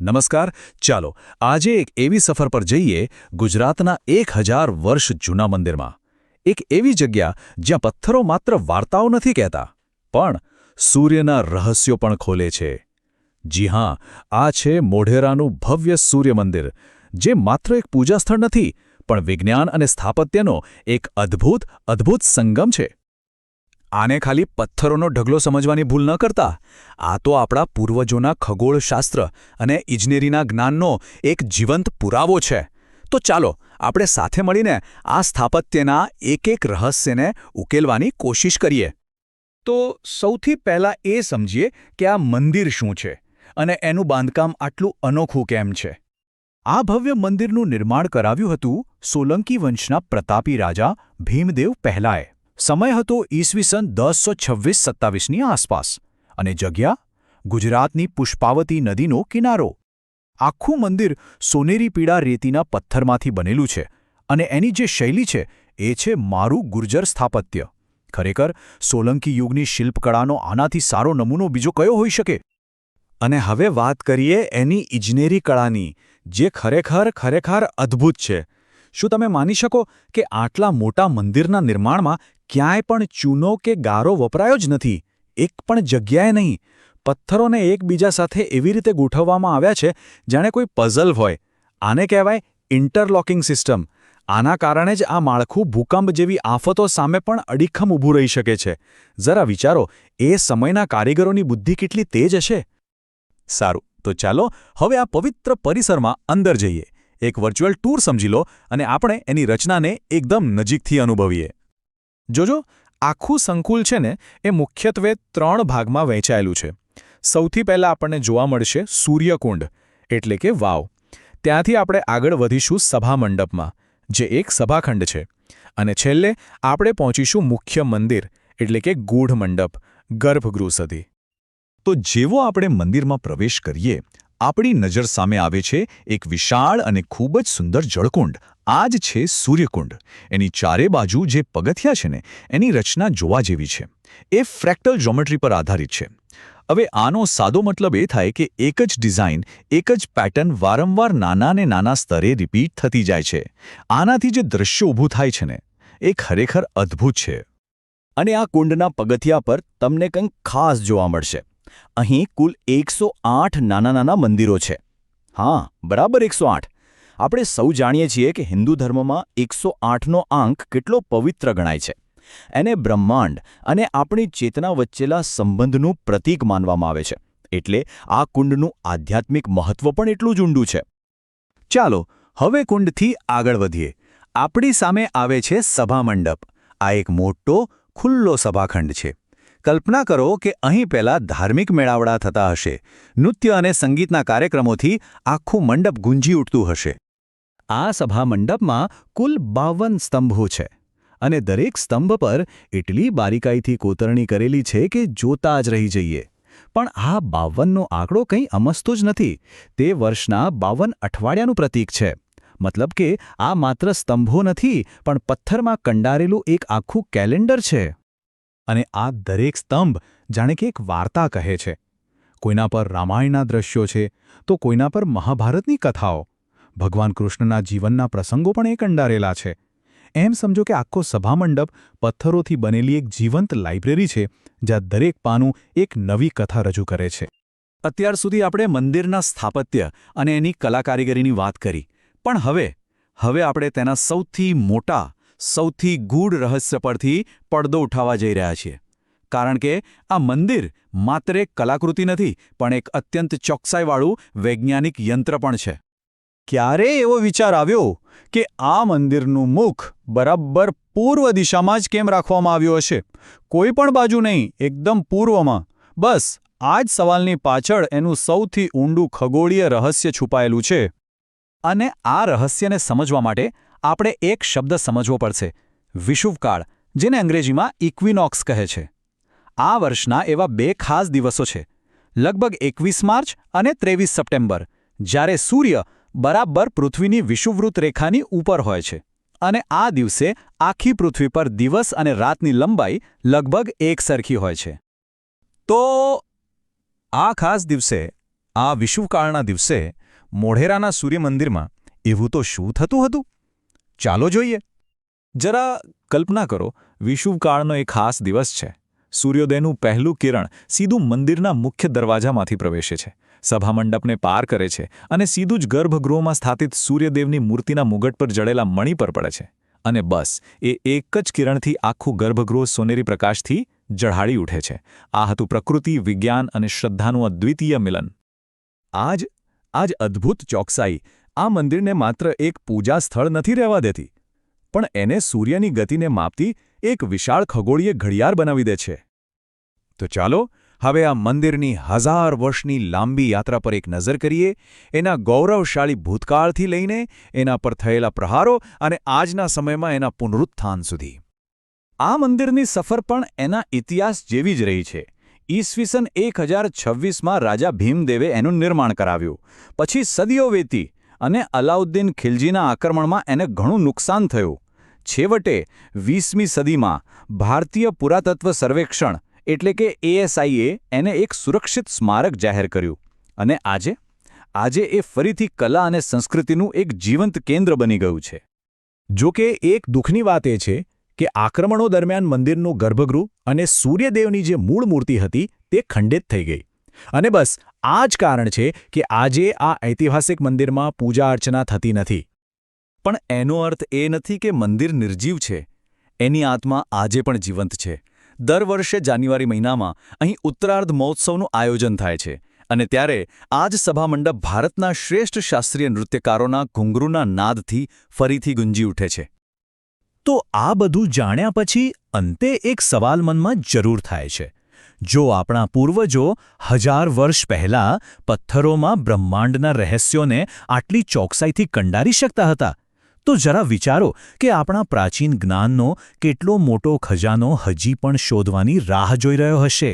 નમસ્કાર. ચાલો, આજે એક એવી સફર પર જઈએ ગુજરાતના એક હજાર વર્ષ જૂના મંદિરમાં. એક એવી જગ્યા જ્યાં પથ્થરો માત્ર વાર્તાઓ નથી કહેતા, પણ સૂર્યના રહસ્યો પણ ખોલે છે. જી હા, આ છે મોઢેરાનું ભવ્ય સૂર્ય મંદિર, જે માત્ર એક પૂજા સ્થળ નથી, પણ વિજ્ઞાન અને સ્થાપત્યનો એક અદ્ભુત અદ્ભુત સંગમ છે. આને ખાલી પથ્થરોનો ઢગલો સમજવાની ભૂલ ન કરતા. આ તો આપણા પૂર્વજોના ખગોળશાસ્ત્ર અને ઇજનેરીના જ્ઞાનનો એક જીવંત પુરાવો છે. તો ચાલો, આપણે સાથે મળીને આ સ્થાપત્યના એક એક રહસ્યને ઉકેલવાની કોશિશ કરીએ. તો સૌથી પહેલાં એ સમજીએ કે આ મંદિર શું છે અને એનું બાંધકામ આટલું અનોખું કેમ છે. આ ભવ્ય મંદિરનું નિર્માણ કરાવ્યું હતું સોલંકી વંશના પ્રતાપી રાજા ભીમદેવ પહેલાએ. સમય હતો ઈસવીસન દસસો છવ્વીસ સત્તાવીસની આસપાસ અને જગ્યા ગુજરાતની પુષ્પાવતી નદીનો કિનારો. આખું મંદિર સોનેરી પીળા રેતીના પથ્થરમાંથી બનેલું છે અને એની જે શૈલી છે એ છે મારું ગુર્જર સ્થાપત્ય. ખરેખર, સોલંકી યુગની શિલ્પકળાનો આનાથી સારો નમૂનો બીજો કયો હોઈ શકે? અને હવે વાત કરીએ એની ઇજનેરી કળાની, જે ખરેખર ખરેખર અદ્ભુત છે. શું તમે માની શકો કે આટલા મોટા મંદિરના નિર્માણમાં ક્યાંય પણ ચૂનો કે ગારો વપરાયો જ નથી? એક પણ જગ્યાએ નહીં. પથ્થરોને એકબીજા સાથે એવી રીતે ગોઠવવામાં આવ્યા છે, જાણે કોઈ પઝલ હોય. આને કહેવાય ઇન્ટરલોકિંગ સિસ્ટમ. આના કારણે જ આ માળખું ભૂકંપ જેવી આફતો સામે પણ અડીખમ ઊભું રહી શકે છે. જરા વિચારો, એ સમયના કારીગરોની બુદ્ધિ કેટલી તેજ હશે? સારું, તો ચાલો હવે આ પવિત્ર પરિસરમાં અંદર જઈએ. એક વર્ચ્યુઅલ ટૂર સમજી લો અને આપણે એની રચનાને એકદમ નજીકથી અનુભવીએ. જોજો, આખું સંકુલ છે ને, એ મુખ્યત્વે ત્રણ ભાગમાં વહેંચાયેલું છે. સૌથી પહેલાં આપણને જોવા મળશે સૂર્યકુંડ, એટલે કે વાવ. ત્યાંથી આપણે આગળ વધીશું સભામંડપમાં જે એક સભાખંડ છે. અને છેલ્લે આપણે પહોંચીશું મુખ્ય મંદિર, એટલે કે ગૂઢ મંડપ, ગર્ભગૃહ સુધી તો જેવો આપણે મંદિરમાં પ્રવેશ કરીએ આપણી નજર સામે આવે છે એક વિશાળ અને ખૂબ જ સુંદર જળકુંડ. આ જ છે સૂર્યકુંડ. એની ચારે બાજુ જે પગથિયા છે ને, એની રચના જોવા જેવી છે. એ ફ્રેક્ટલ જ્યોમેટ્રી પર આધારિત છે. હવે આનો સાદો મતલબ એ થાય કે એક જ ડિઝાઇન, એક જ પેટર્ન વારંવાર નાના ને નાના સ્તરે રિપીટ થતી જાય છે. આનાથી જે દૃશ્ય ઊભું થાય છે ને, એ ખરેખર અદ્ભુત છે. અને આ કુંડના પગથિયા પર તમને કંઈક ખાસ જોવા મળશે. અહીં કુલ એકસો નાના નાના મંદિરો છે. હા, બરાબર એકસો આપણે સૌ જાણીએ છીએ કે હિન્દુ ધર્મમાં એકસો આઠનો આંક કેટલો પવિત્ર ગણાય છે. એને બ્રહ્માંડ અને આપણી ચેતના વચ્ચેલા સંબંધનું પ્રતીક માનવામાં આવે છે. એટલે આ કુંડનું આધ્યાત્મિક મહત્વ પણ એટલું જ છે. ચાલો, હવે કુંડથી આગળ વધીએ. આપણી સામે આવે છે સભામંડપ આ એક મોટો, ખુલ્લો સભાખંડ છે. કલ્પના કરો કે અહીં પહેલાં ધાર્મિક મેળાવડા થતા હશે. નૃત્ય અને સંગીતના કાર્યક્રમોથી આખું મંડપ ગુંજી ઉઠતું હશે. આ સભા મંડપમાં કુલ બાવન સ્તંભો છે અને દરેક સ્તંભ પર એટલી બારીકાઈથી કોતરણી કરેલી છે કે જોતા જ રહી જઈએ. પણ આ બાવનનો આંકડો કંઈ અમસ્તો જ નથી. તે વર્ષના બાવન અઠવાડિયાનું પ્રતીક છે. મતલબ કે આ માત્ર સ્તંભો નથી, પણ પથ્થરમાં કંડારેલું એક આખું કેલેન્ડર છે. અને આ દરેક સ્તંભ જાણે કે એક વાર્તા કહે છે. કોઈના પર રામાયણના દ્રશ્યો છે, તો કોઈના પર મહાભારતની કથાઓ. ભગવાન કૃષ્ણના જીવનના પ્રસંગો પણ એ અંડારેલા છે. એમ સમજો કે આખો સભામંડપ પથ્થરોથી બનેલી એક જીવંત લાઇબ્રેરી છે, જ્યાં દરેક પાનું એક નવી કથા રજૂ કરે છે. અત્યાર સુધી આપણે મંદિરના સ્થાપત્ય અને એની કલાકારીગરીની વાત કરી, પણ હવે હવે આપણે તેના સૌથી મોટા સૌથી ગૂઢ રહસ્ય પરથી પડદો ઉઠાવવા જઈ રહ્યા છીએ. કારણ કે આ મંદિર માત્ર એક કલાકૃતિ નથી, પણ એક અત્યંત ચોકસાઈવાળું વૈજ્ઞાનિક યંત્ર પણ છે. ક્યારે એવો વિચાર આવ્યો કે આ મંદિરનું મુખ બરાબર પૂર્વ દિશામાં જ કેમ રાખવામાં આવ્યું હશે? કોઈ પણ બાજુ નહીં, એકદમ પૂર્વમાં. બસ, આ જ સવાલની પાછળ એનું સૌથી ઊંડું ખગોળીય રહસ્ય છુપાયેલું છે. અને આ રહસ્યને સમજવા માટે આપણે એક શબ્દ સમજવો પડશે. વિષુવકાળ, જેને અંગ્રેજીમાં ઇક્વિનોક્સ કહે છે. આ વર્ષના એવા બે ખાસ દિવસો છે. લગભગ એકવીસ માર્ચ અને ત્રેવીસ સપ્ટેમ્બર, જ્યારે સૂર્ય બરાબર પૃથ્વીની વિષુવવૃત્ત રેખાની ઉપર હોય છે. અને આ દિવસે આખી પૃથ્વી પર દિવસ અને રાતની લંબાઈ લગભગ એકસરખી હોય છે. તો આ ખાસ દિવસે, આ વિષુવકાળના દિવસે મોઢેરાના સૂર્યમંદિરમાં એવું તો શું થતું હતું? ચાલો જોઈએ. જરા કલ્પના કરો, વિષુવકાળનો એક ખાસ દિવસ છે. સૂર્યોદયનું પહેલું કિરણ સીધું મંદિરના મુખ્ય દરવાજામાંથી પ્રવેશે છે. સભામંડપને પાર કરે છે અને સીધું જ ગર્ભગૃહમાં સ્થાપિત સૂર્યદેવની મૂર્તિના મુગટ પર જડેલા મણિ પર પડે છે. અને બસ, એ એક જ કિરણથી આખું ગર્ભગૃહ સોનેરી પ્રકાશથી જળહાળી ઉઠે છે. આ હતું પ્રકૃતિ, વિજ્ઞાન અને શ્રદ્ધાનું અદ્વિતીય મિલન. આજ આજ અદ્ભુત ચોકસાઈ આ મંદિરને માત્ર એક પૂજા સ્થળ નથી રહેવા દેતી, પણ એને સૂર્યની ગતિને માપતી એક વિશાળ ખગોળીય ઘડિયાળ બનાવી દે છે. તો ચાલો, હવે આ મંદિરની હજાર વર્ષની લાંબી યાત્રા પર એક નજર કરીએ, એના ગૌરવશાળી ભૂતકાળથી લઈને એના પર થયેલા પ્રહારો અને આજના સમયમાં એના પુનરુત્થાન સુધી. આ મંદિરની સફર પણ એના ઇતિહાસ જેવી જ રહી છે. ઈસવીસન એક હજાર છવ્વીસમાં રાજા ભીમદેવે એનું નિર્માણ કરાવ્યું. પછી સદીઓ વેતી અને અલાઉદ્દીન ખિલજીના આક્રમણમાં એને ઘણું નુકસાન થયું. છેવટે, વીસમી સદીમાં, ભારતીય પુરાતત્વ સર્વેક્ષણ, એટલે કે એએસઆઈએ એને એક સુરક્ષિત સ્મારક જાહેર કર્યું. અને આજે? આજે એ ફરીથી કલા અને સંસ્કૃતિનું એક જીવંત કેન્દ્ર બની ગયું છે. જોકે, એક દુઃખની વાત એ છે કે આક્રમણો દરમિયાન મંદિરનું ગર્ભગૃહ અને સૂર્યદેવની જે મૂળ મૂર્તિ હતી, તે ખંડિત થઈ ગઈ. અને બસ આ જ કારણ છે કે આજે આ ઐતિહાસિક મંદિરમાં પૂજા અર્ચના થતી નથી. પણ એનો અર્થ એ નથી કે મંદિર નિર્જીવ છે. એની આત્મા આજે પણ જીવંત છે. દર વર્ષે જાન્યુઆરી મહિનામાં અહીં ઉત્તરાર્ધ મહોત્સવનું આયોજન થાય છે અને ત્યારે આ જ સભામંડપ ભારતના શ્રેષ્ઠ શાસ્ત્રીય નૃત્યકારોના ઘુંઘરૂના નાદથી ફરીથી ગુંજી ઉઠે છે. તો આ બધું જાણ્યા પછી અંતે એક સવાલ મનમાં જરૂર થાય છે. જો આપણા પૂર્વજો હજાર વર્ષ પહેલા પથ્થરોમાં બ્રહ્માંડના રહસ્યોને આટલી ચોકસાઈથી કંડારી શકતા હતા, તો જરા વિચારો કે આપણા પ્રાચીન જ્ઞાનનો કેટલો મોટો ખજાનો હજી પણ શોધવાની રાહ જોઈ રહ્યો હશે.